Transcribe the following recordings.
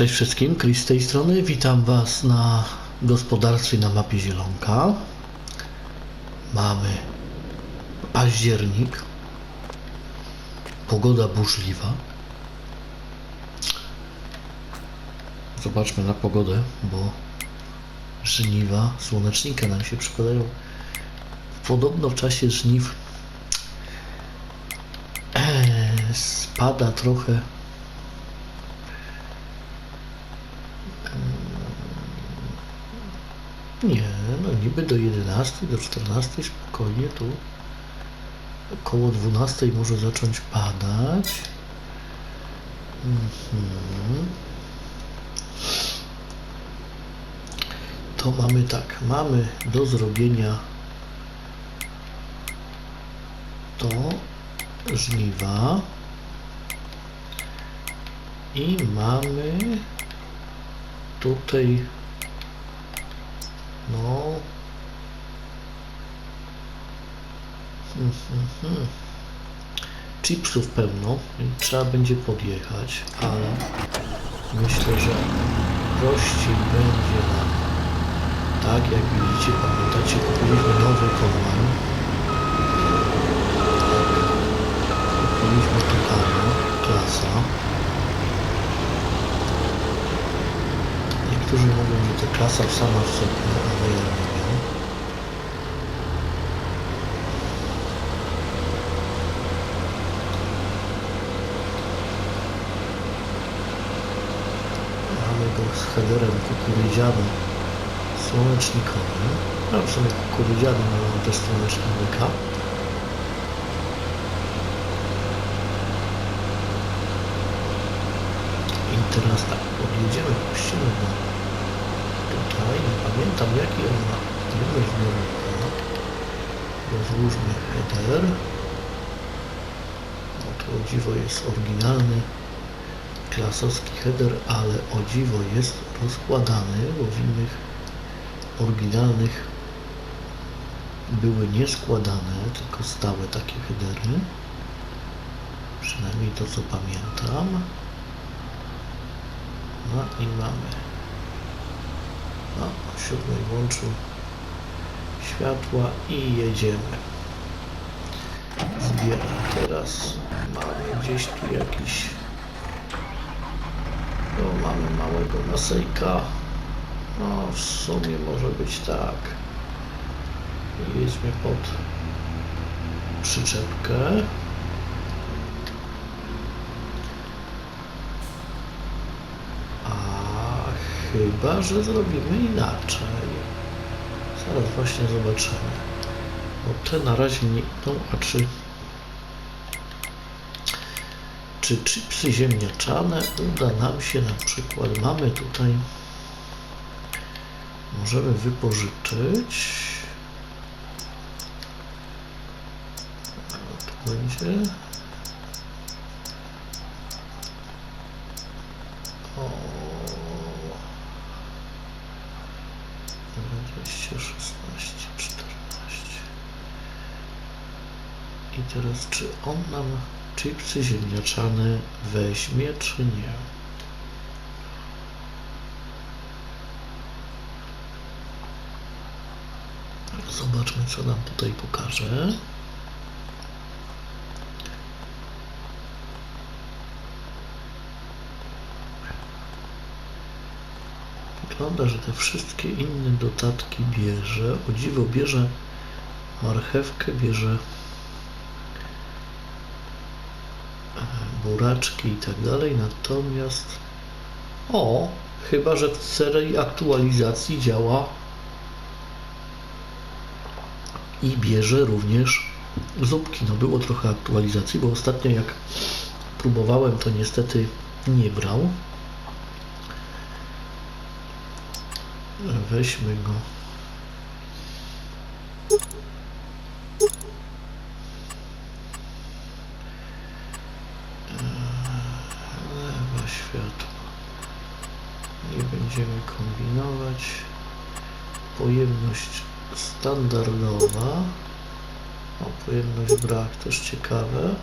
Cześć wszystkim, Chris z tej strony. Witam Was na gospodarstwie na mapie Zielonka. Mamy październik. Pogoda burzliwa. Zobaczmy na pogodę, bo żniwa słonecznika nam się przypadają. Podobno w czasie żniw e, spada trochę Nie, no niby do 11, do 14 spokojnie tu około 12 może zacząć padać. Mhm. To mamy tak, mamy do zrobienia to żniwa i mamy tutaj no. Chipsów pełno, więc trzeba będzie podjechać, ale myślę, że prościej będzie nam. Tak, jak widzicie, pamiętacie, kupiliśmy nowy kombajn. Kupiliśmy Tucano, klasa. Niektórzy mówią, że to klasa sama w sobie, ale ja nie wiem. Mamy go z headerem kukurydzianym słonecznikowym. No w sumie ale mam też słonecznika. I teraz tak, podjedziemy, puścimy go tutaj. Nie pamiętam jaki on ma numer zbiornika. Rozłóżmy header. No to dziwo jest oryginalny klasowski header, ale o dziwo jest rozkładany, bo w innych oryginalnych były nieskładane, tylko stałe takie headery. Przynajmniej to co pamiętam. No i mamy. No, siódmy włączył światła i jedziemy. Zbieram teraz. Mamy gdzieś tu jakiś. No, mamy małego nasejka. No, w sumie może być tak. Jedźmy pod przyczepkę. A chyba, że zrobimy inaczej. Zaraz właśnie zobaczymy. Bo te na razie nie idą, a czy czy chipsy ziemniaczane uda nam się na przykład, mamy tutaj możemy wypożyczyć. A, tu będzie. O. 20, 16, 14 i teraz czy on nam chipsy ziemniaczane weźmie czy nie Zobaczmy, co nam tutaj pokaże. Wygląda, że te wszystkie inne dodatki bierze. O dziwo bierze marchewkę, bierze i tak dalej. Natomiast o, chyba, że w serii aktualizacji działa i bierze również zupki. No było trochę aktualizacji, bo ostatnio jak próbowałem, to niestety nie brał. Weźmy go. Lewa światło. Nie będziemy kombinować. Pojemność standardowa. O, pojemność brak, też ciekawe.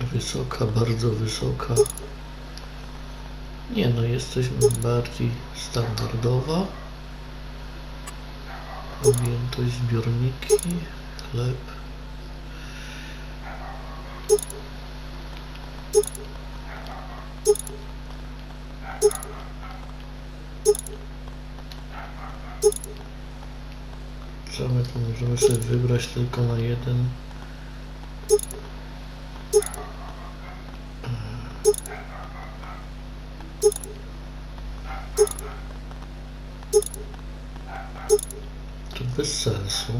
Wysoka, bardzo wysoka. Nie no, jesteśmy bardziej standardowa. Objętość zbiorniki, chleb. My tu możemy sobie wybrać tylko na jeden? To bez sensu.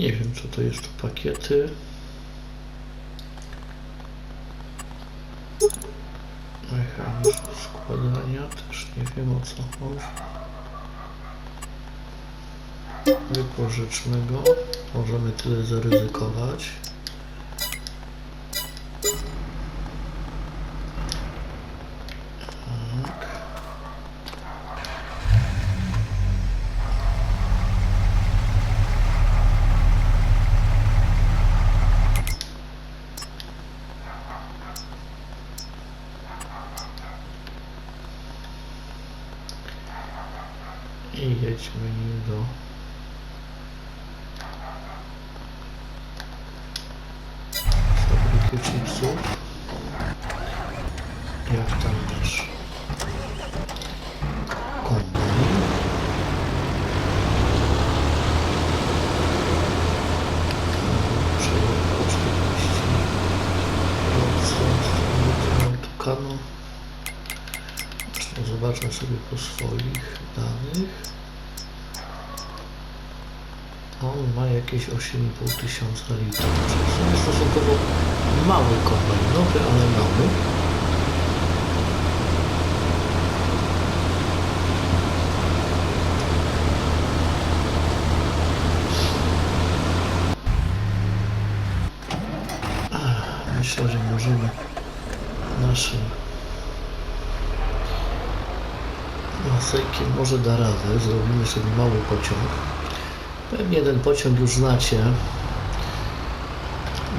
Nie wiem co to jest to pakiety. Składania też nie wiem o co chodzi. Wypożyczmy go. Możemy tyle zaryzykować. Tak. I jedźmy nim do fabryki chipsów. Jak tam nasz kombajn? Przejął 40% tukanu. Zobaczmy sobie po swoich danych. On ma jakieś 8,5 tysiąca litrów. To jest stosunkowo mały kombajn, nowy, ale mały. Ach, Myślę, że możemy naszym masejkiem może da radę. Zrobimy sobie mały pociąg. Pewnie ten pociąg już znacie,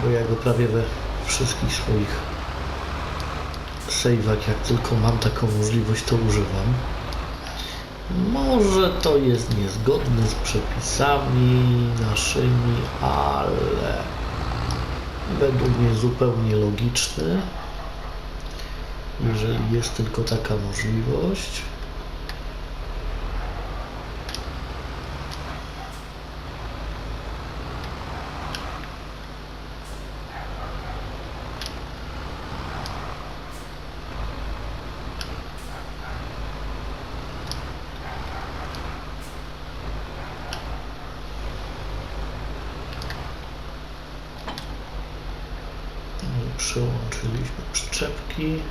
bo ja go prawie we wszystkich swoich save'ach, jak tylko mam taką możliwość, to używam. Może to jest niezgodne z przepisami naszymi, ale według mnie zupełnie logiczne, jeżeli jest tylko taka możliwość. I Przyłączyliśmy przyczepki.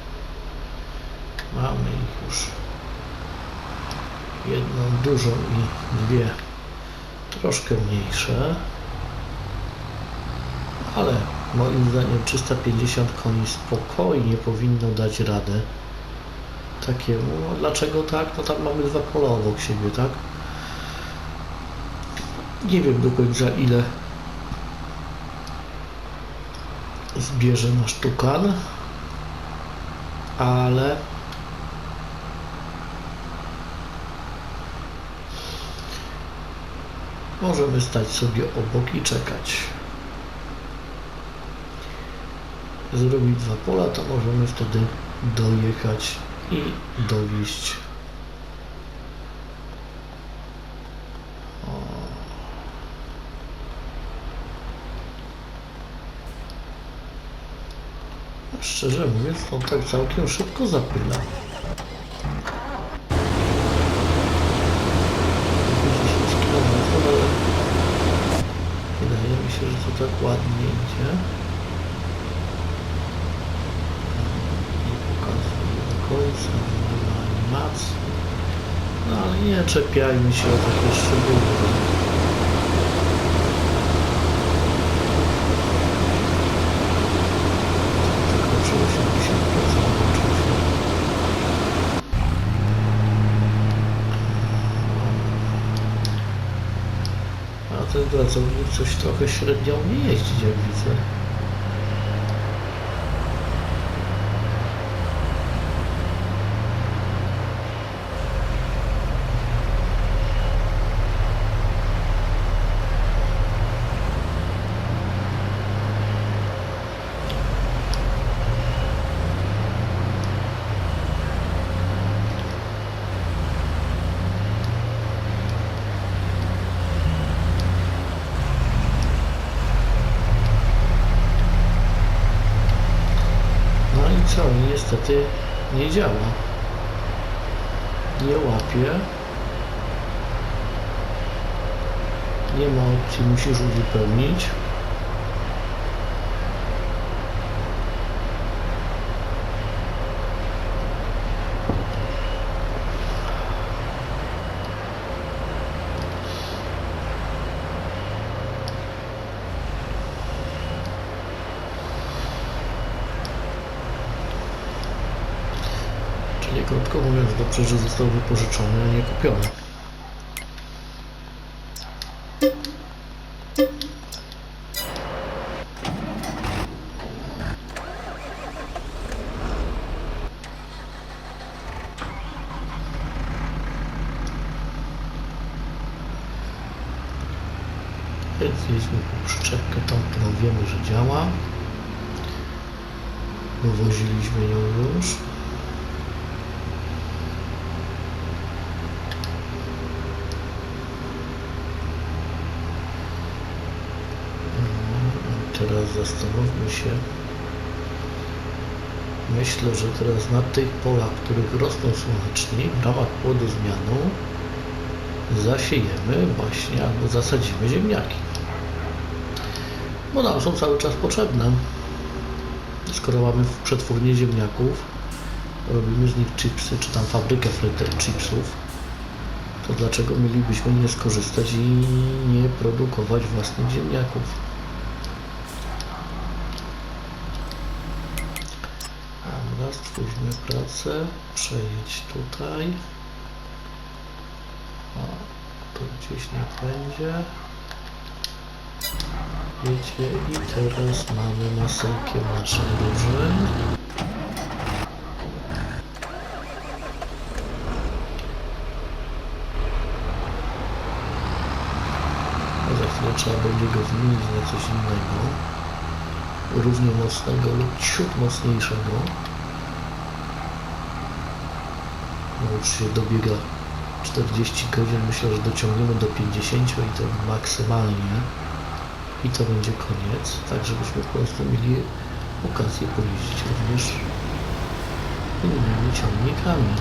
Mamy ich już jedną dużą i dwie troszkę mniejsze. Ale moim zdaniem 350 koni spokojnie powinno dać radę takiemu. No, dlaczego tak? No tam mamy dwa pola obok siebie, tak? Nie wiem do końca ile zbierze nasz tukan, ale możemy stać sobie obok i czekać. Zrobić dwa pola, to możemy wtedy dojechać i dowieść Szczerze mówiąc, to tak całkiem szybko zapyla. 10 kilometrów, ale wydaje mi się, że to tak ładnie idzie. co nie ma animacji. No ale nie czepiajmy się o takie szczegóły. Zakończyło się 50%, włączyło się. A ten pracownik coś trochę średnio umie jeździć, jak widzę. No i co? Niestety nie działa. Nie łapie. Nie ma opcji, musisz uzupełnić. Czyli krótko mówiąc, dobrze, że został wypożyczony, a nie kupiony. Po przyczepkę tą, którą wiemy, że działa. Wywoziliśmy ją już. A Teraz zastanówmy się. Myślę, że teraz na tych polach, których rosną słoneczni, w ramach płodozmianu zasiejemy właśnie albo zasadzimy ziemniaki. Bo nam są cały czas potrzebne. Skoro mamy w przetwórnię ziemniaków, robimy z nich chipsy, czy tam fabrykę chipsów, to dlaczego mielibyśmy nie skorzystać i nie produkować własnych ziemniaków? Pracę, przejedź tutaj. O, tu gdzieś nie będzie. Wiecie, i teraz mamy masełkiem naszych drużyn. A za chwilę trzeba będzie go zmienić na coś innego. Równie mocnego lub ciut mocniejszego. No już się dobiega 40 godzin. Myślę, że dociągniemy do 50 i to maksymalnie. I to będzie koniec. Tak, żebyśmy po prostu mieli okazję pojeździć również innymi ciągnikami.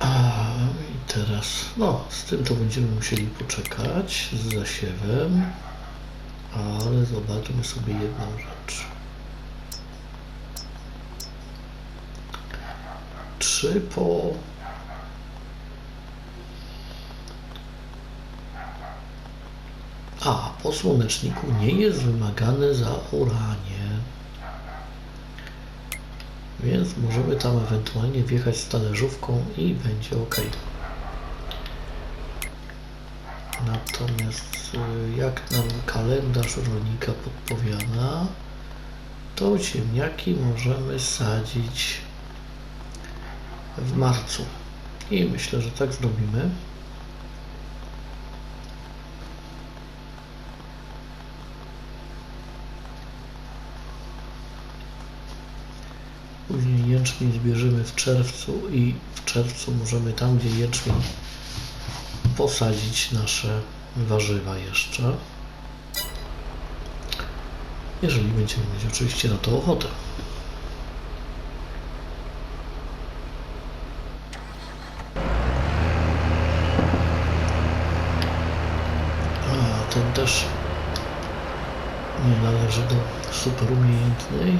A i teraz, no, z tym to będziemy musieli poczekać, z zasiewem, ale zobaczmy sobie jedną rzecz. Czy po A, po słoneczniku nie jest wymagane zaoranie. Więc możemy tam ewentualnie wjechać z talerzówką i będzie ok. Natomiast y, jak nam kalendarz rolnika podpowiada, to ziemniaki możemy sadzić w marcu. I myślę, że tak zrobimy. Później jęczmień zbierzemy w czerwcu i w czerwcu możemy tam, gdzie jęczmień, posadzić nasze warzywa jeszcze. Jeżeli będziemy mieć oczywiście na to ochotę. A ten też nie należy do super umiejętnej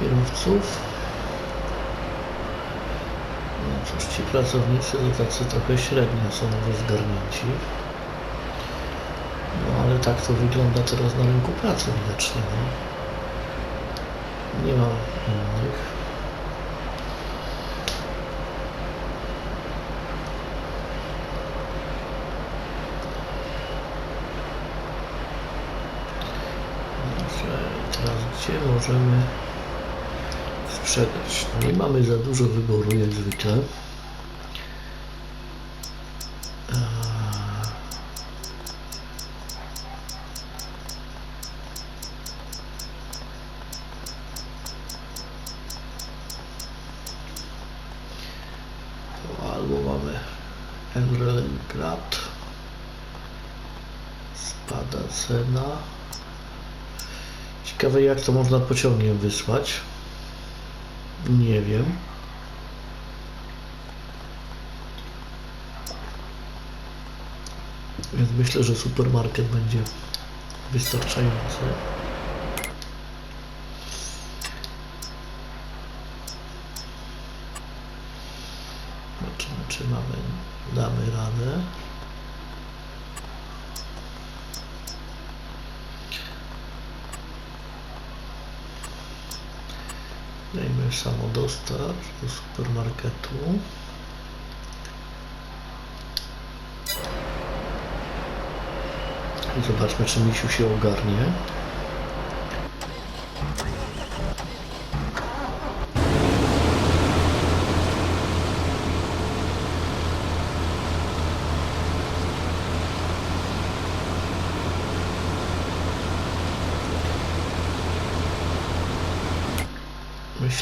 kierowców. Ci pracownicy to tacy trochę średnio są rozgarnięci. No ale tak to wygląda teraz na rynku pracy widocznie. No. Nie ma innych. Teraz gdzie możemy sprzedać? No nie mamy za dużo wyboru jak zwykle. Eee, albo mamy. Spada cena. Ciekawe jak to można pociągiem wysłać. Nie wiem. Więc myślę, że supermarket będzie wystarczający. Zobaczymy, czy mamy, damy radę. Dajmy samodostarcz do supermarketu. I zobaczmy, czy misiu się ogarnie.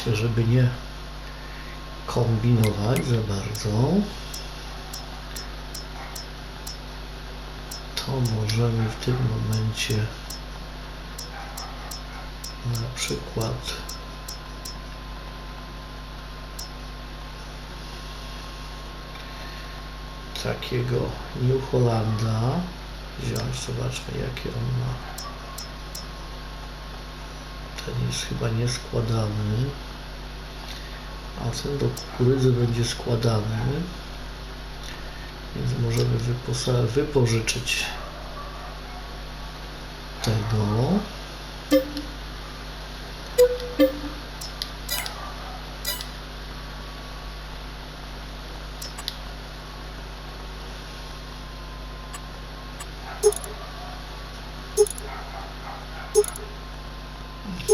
Myślę, żeby nie kombinować za bardzo, to możemy w tym momencie na przykład takiego New Hollanda wziąć, zobaczmy jakie on ma. Ten jest chyba nieskładany. A ten do kukurydzy będzie składany. Więc możemy wypożyczyć tego.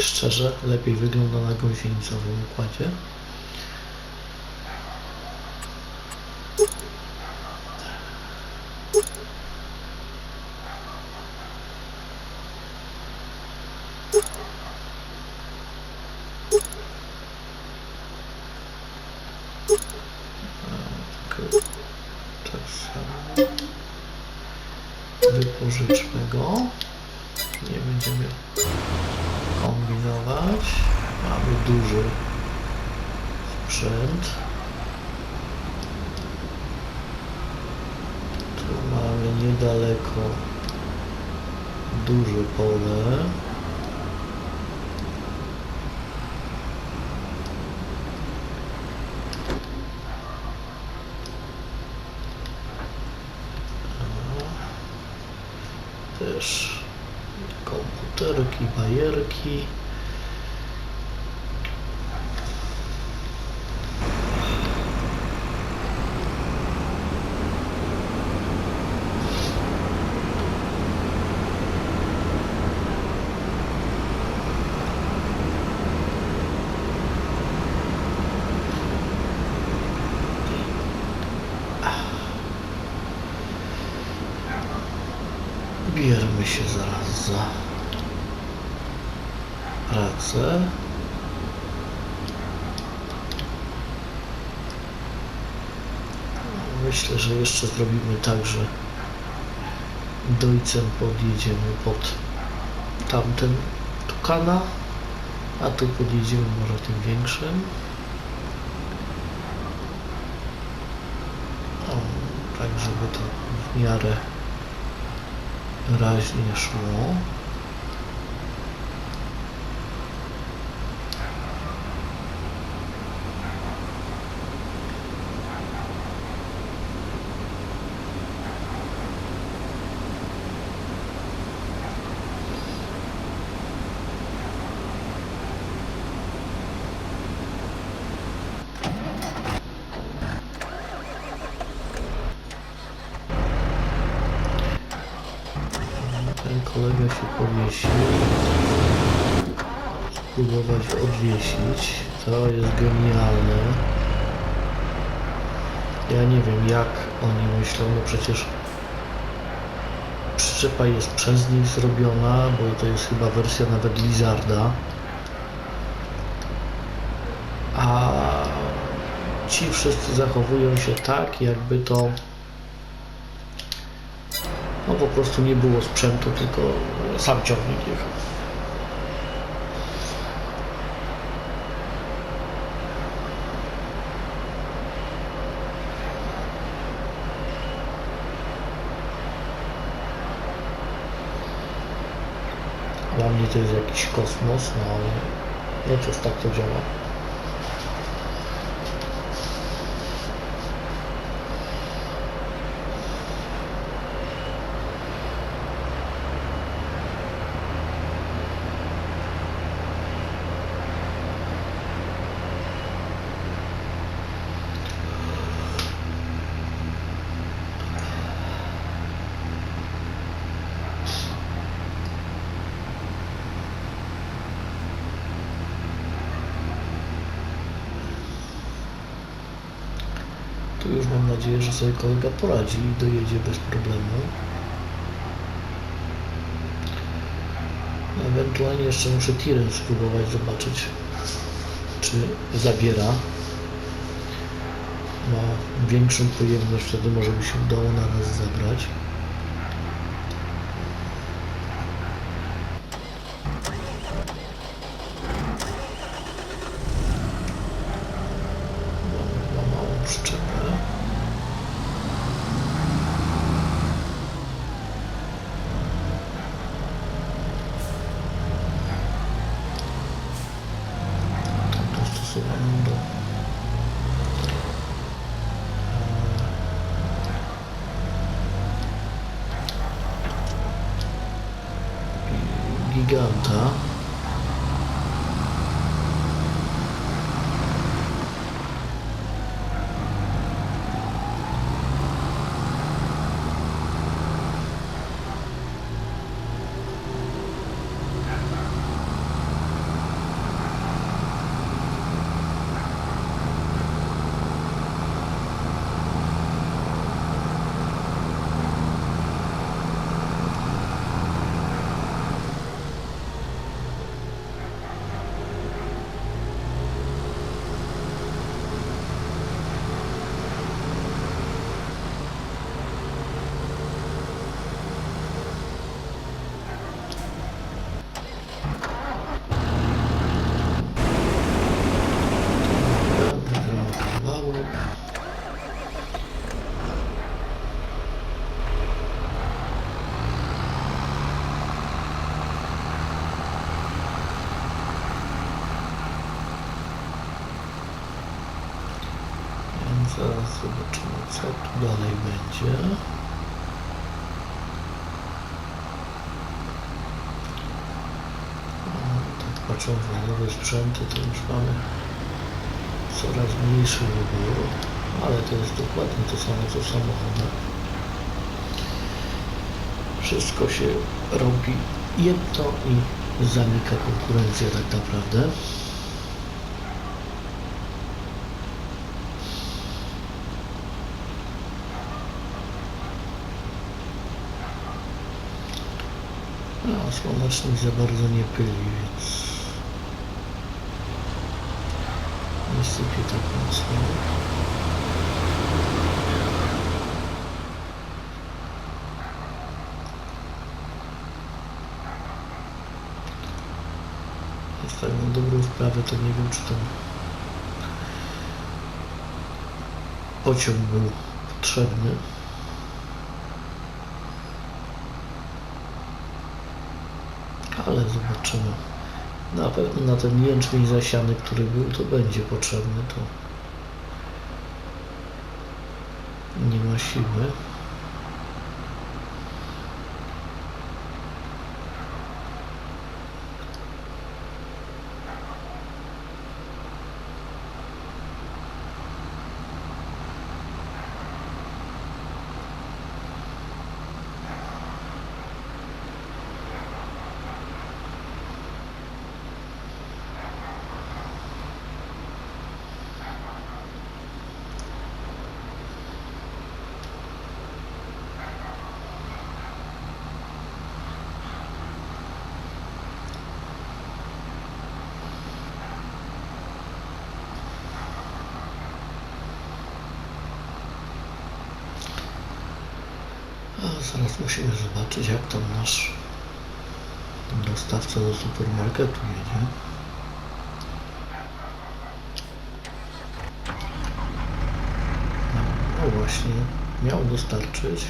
Szczerze, lepiej wygląda na gąsienicowym układzie. A, tylko Tak samo. Wypożyczmy go. Nie będziemy kombinować. Mamy duży sprzęt. Tu mamy niedaleko duże pole. hierarquie że jeszcze zrobimy tak, że dojcem podjedziemy pod tamten tukana, a tu podjedziemy może tym większym. O, tak, żeby to w miarę raźnie szło. 10. To jest genialne. Ja nie wiem jak oni myślą, no przecież przyczepa jest przez nich zrobiona, bo to jest chyba wersja nawet Lizarda. A ci wszyscy zachowują się tak, jakby to no po prostu nie było sprzętu, tylko sam ciągnik jechał. Dla mnie to jest jakiś kosmos, no ale no cóż, tak to działa. Już mam nadzieję, że sobie kolega poradzi i dojedzie bez problemu. Ewentualnie jeszcze muszę tirem spróbować zobaczyć, czy zabiera. Ma większą pojemność, wtedy może by się udało na raz zabrać. Ma małą przyczepę. Tam dostosowaną do zaraz zobaczymy, co tu dalej będzie. Tak patrząc na nowe sprzęty, to już mamy coraz mniejszy wybór, ale to jest dokładnie to samo co w samochodach. Wszystko się robi jedno i zanika konkurencja tak naprawdę. A słonecznik za bardzo tak nie pyli, więc nie sypie tak mocno. Jest tak na dobrą wprawę, to nie wiem czy tam pociąg był potrzebny. Ale zobaczymy. Na pewno na ten jęczmień zasiany, który był, to będzie potrzebny, to nie ma siły. A zaraz musimy zobaczyć, jak tam nasz dostawca do supermarketu jedzie. No właśnie, miał dostarczyć.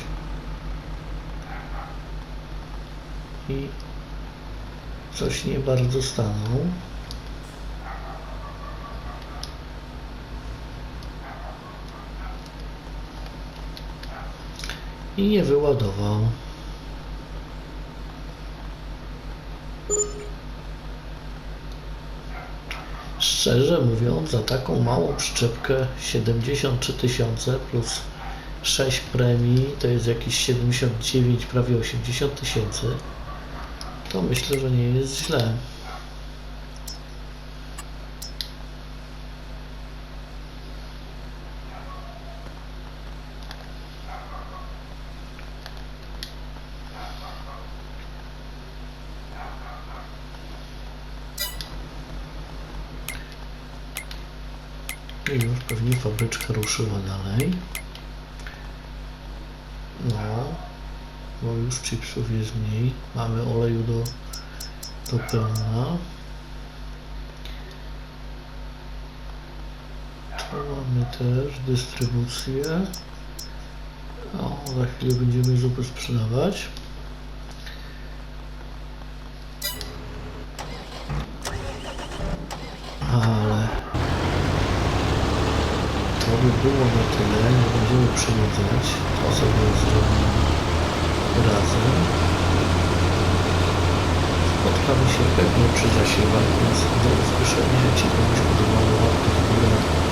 I coś nie bardzo stanął. I nie wyładował. Szczerze mówiąc, za taką małą przyczepkę 73 tysiące plus 6 premii to jest jakieś 79, prawie 80 tysięcy. To myślę, że nie jest źle. I już pewnie fabryczka ruszyła dalej. No, bo już chipsów jest mniej. Mamy oleju do, do pełna. Tu mamy też dystrybucję. O, za chwilę będziemy zupy sprzedawać. było na tyle, nie będziemy przenudzać, to sobie zrobimy razem. Spotkamy się pewnie przy zasiewach, więc do usłyszenia, jeśli komuś podobało łapkę w górę.